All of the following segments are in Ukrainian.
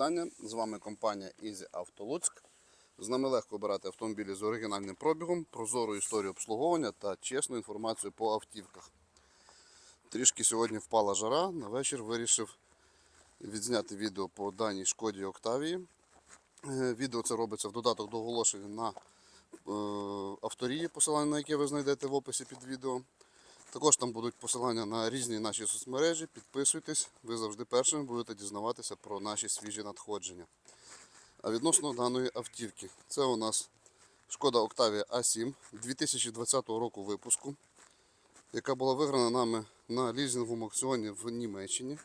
вітання. З вами компанія Easy Auto Луцьк. З нами легко обирати автомобілі з оригінальним пробігом, прозору історію обслуговування та чесну інформацію по автівках. Трішки сьогодні впала жара. На вечір вирішив відзняти відео по даній шкоді Октавії. Е, Відео це робиться в додаток до оголошення на е, авторії, посилання на яке ви знайдете в описі під відео. Також там будуть посилання на різні наші соцмережі. Підписуйтесь, ви завжди першими будете дізнаватися про наші свіжі надходження. А відносно даної автівки, це у нас шкода Octavia A7 2020 року випуску, яка була виграна нами на лізинговому аукціоні в Німеччині.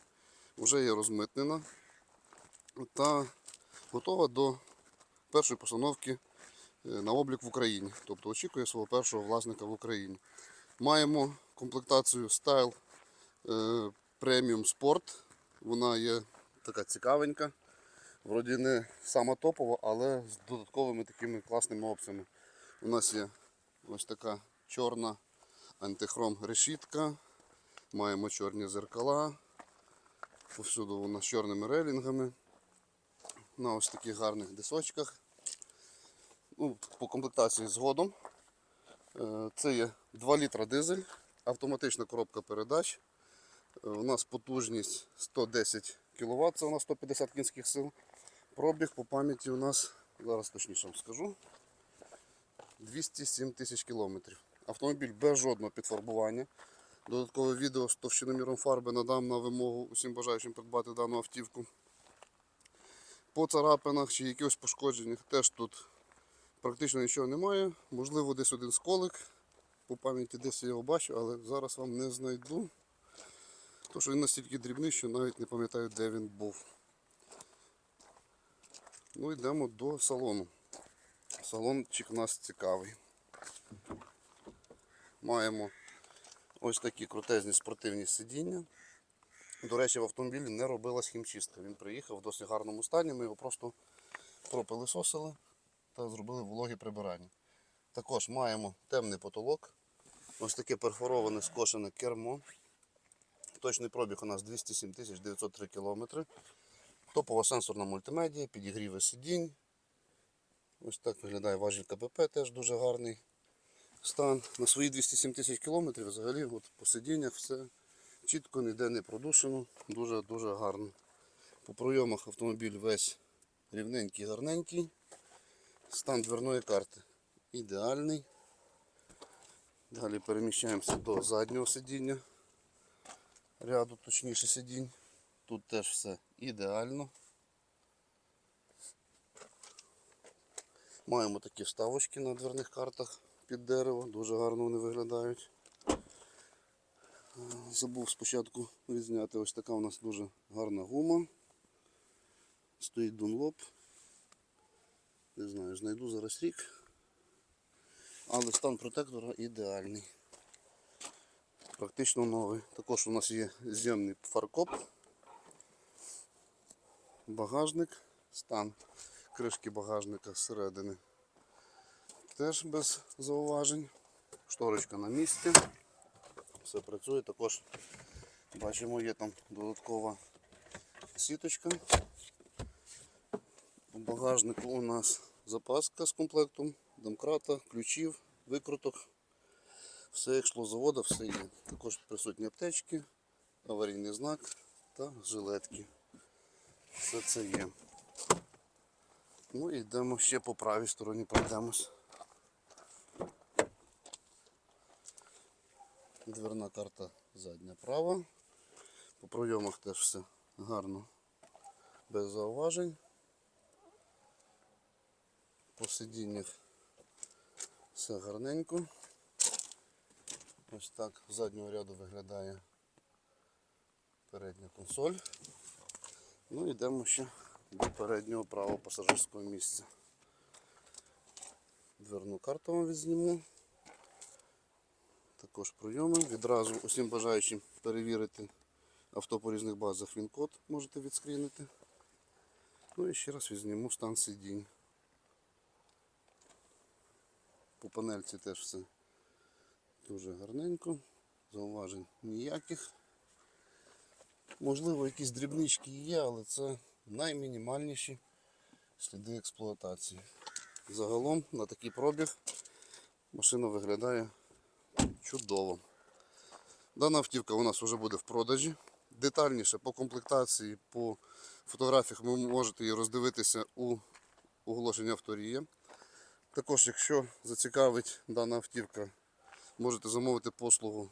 Вже є розмитнена та готова до першої постановки е, на облік в Україні. Тобто очікує свого першого власника в Україні. Маємо комплектацію Style е, Premium Sport. Вона є така цікавенька. Вроді не сама топова, але з додатковими такими класними опціями. У нас є ось така чорна антихром решітка. Маємо чорні зеркала. Повсюду вона з чорними рейлінгами. На ось таких гарних дисочках. Ну, по комплектації згодом. Е, Це є 2 літра дизель, автоматична коробка передач. Е, У нас потужність 110 кВт, це у нас 150 кінських сил. Пробіг по пам'яті у нас, зараз точніше вам скажу, 207 тисяч кілометрів. Автомобіль без жодного підфарбування. Додаткове відео з товщиноміром фарби надам на вимогу усім бажаючим придбати дану автівку. По царапинах чи якихось пошкодженнях теж тут практично нічого немає. Можливо, десь один сколик. По пам'яті десь я його бачу, але зараз вам не знайду. Тому що він настільки дрібний, що навіть не пам'ятаю, де він був. Ну йдемо до салону. Салончик у нас цікавий. Маємо ось такі крутезні спортивні сидіння. До речі, в автомобілі не робилась хімчистка. Він приїхав в досить гарному стані, ми його просто пропилисосили та зробили вологі прибирання. Також маємо темний потолок, ось таке перфороване скошене кермо. Точний пробіг у нас 207 903 км. Топова сенсорна мультимедія, підігріви сидінь. Ось так виглядає важіль КПП, теж дуже гарний стан. На свої 207 тисяч кілометрів взагалі от по сидіннях все чітко, ніде не продушено, дуже-дуже гарно. По пройомах автомобіль весь рівненький, гарненький. Стан дверної карти ідеальний. Далі переміщаємося до заднього сидіння. Ряду точніше сидінь. Тут теж все ідеально. Маємо такі вставочки на дверних картах під дерево, дуже гарно вони виглядають. Забув спочатку відзняти ось така у нас дуже гарна гума. Стоїть Dunlop. Не знаю, знайду зараз рік. Але стан протектора ідеальний. Практично новий. Також у нас є зйомний фаркоп. Багажник, стан кришки багажника зсередини. Теж без зауважень. Шторочка на місці. Все працює. Також бачимо, є там додаткова сіточка. У багажнику у нас запаска з комплектом, домкрата, ключів, викруток. Все як йшло з заводу, все є. Також присутні аптечки, аварійний знак та жилетки. Все це є. Ну і йдемо ще по правій стороні пройдемось. Дверна карта задня права. По пройомах теж все гарно, без зауважень. По сидіннях все гарненько. Ось так з заднього ряду виглядає передня консоль. Ну йдемо ще до переднього правого пасажирського місця. Дверну карту вам відзніму. Також прийоми. Відразу усім бажаючим перевірити авто по різних базах він-код можете відскрінити. Ну і ще раз відзніму стан сидінь. По панельці теж все дуже гарненько, зауважень ніяких. Можливо, якісь дрібнички є, але це наймінімальніші сліди експлуатації. Загалом на такий пробіг машина виглядає чудово. Дана автівка у нас вже буде в продажі. Детальніше по комплектації, по фотографіях ви можете її роздивитися у оголошенні авторія. Також, якщо зацікавить дана автівка, можете замовити послугу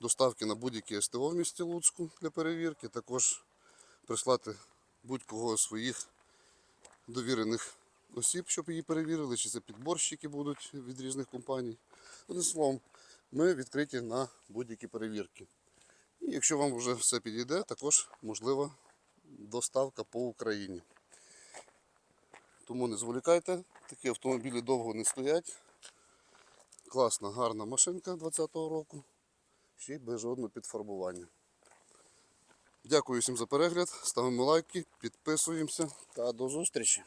доставки на будь-яке СТО в місті Луцьку для перевірки. Також прислати будь-кого своїх довірених осіб, щоб її перевірили, чи це підборщики будуть від різних компаній. Одним словом, ми відкриті на будь-які перевірки. І якщо вам вже все підійде, також можлива доставка по Україні. Тому не зволікайте, такі автомобілі довго не стоять. Класна, гарна машинка 20-го року, ще й без жодного підфарбування. Дякую всім за перегляд, ставимо лайки, підписуємося та до зустрічі!